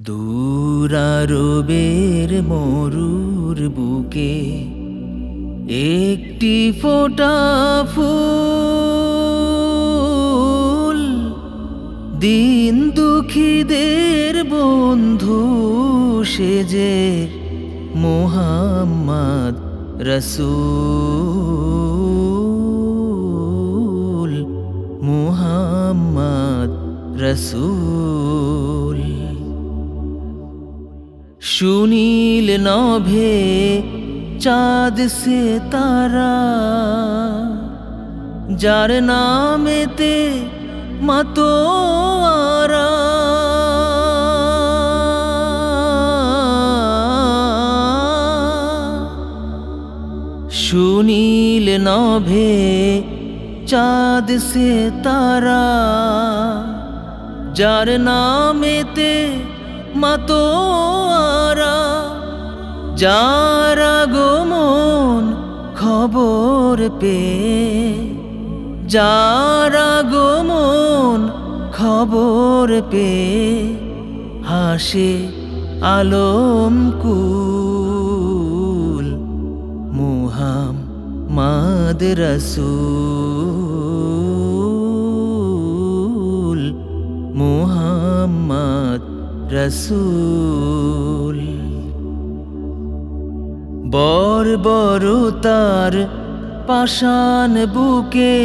দূরারবের মরুর বুকে একটি ফোঁটা ফুল দিন দুঃখীদের বন্ধু সেজে মোহাম্মদ রসুল। মোহাম্মদ রসুল। সুনীল নভে চাঁদ সে তারা যার নামেতে মাতোয়ারা। সুনীল নভে চাঁদ সে তারা, যার নামেতে মাতোয়ারা যার আগমন খবর পে যার আগমন খবর পে হাসে আলম মুহাম্মদ রসুল মুহাম্মদ রসুল। বর বড় তার পাষাণ বুকে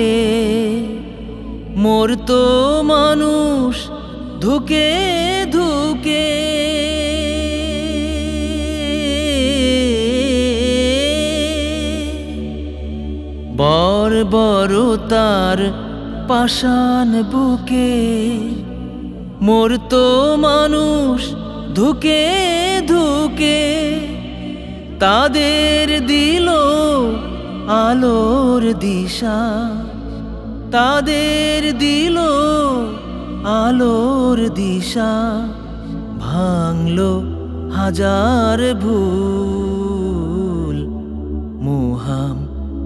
মোর তো মানুষ ধুকে ধুকে বর বড় তার পাষাণ বুকে। মোর তো মানুষ ধুকে ধুকে, তাদের দিল আলোর দিশা। তাদের দিল আলোর দিশা। ভাঙলো হাজার ভুল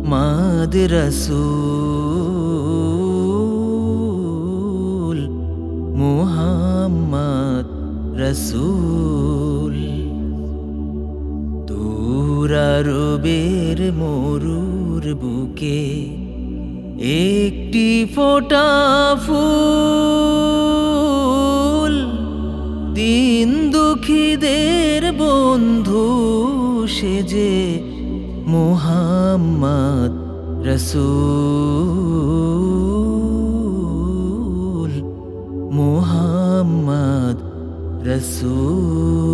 মুহাম্মদ রসুল মুহাম্মদ রসুল। দূরারবের মরুর বুকে একটি ফোঁটা ফুল দিন দুঃখীদের বন্ধু সেজে মুহাম্মদ রসুল। মুহাম্মদ রসুল।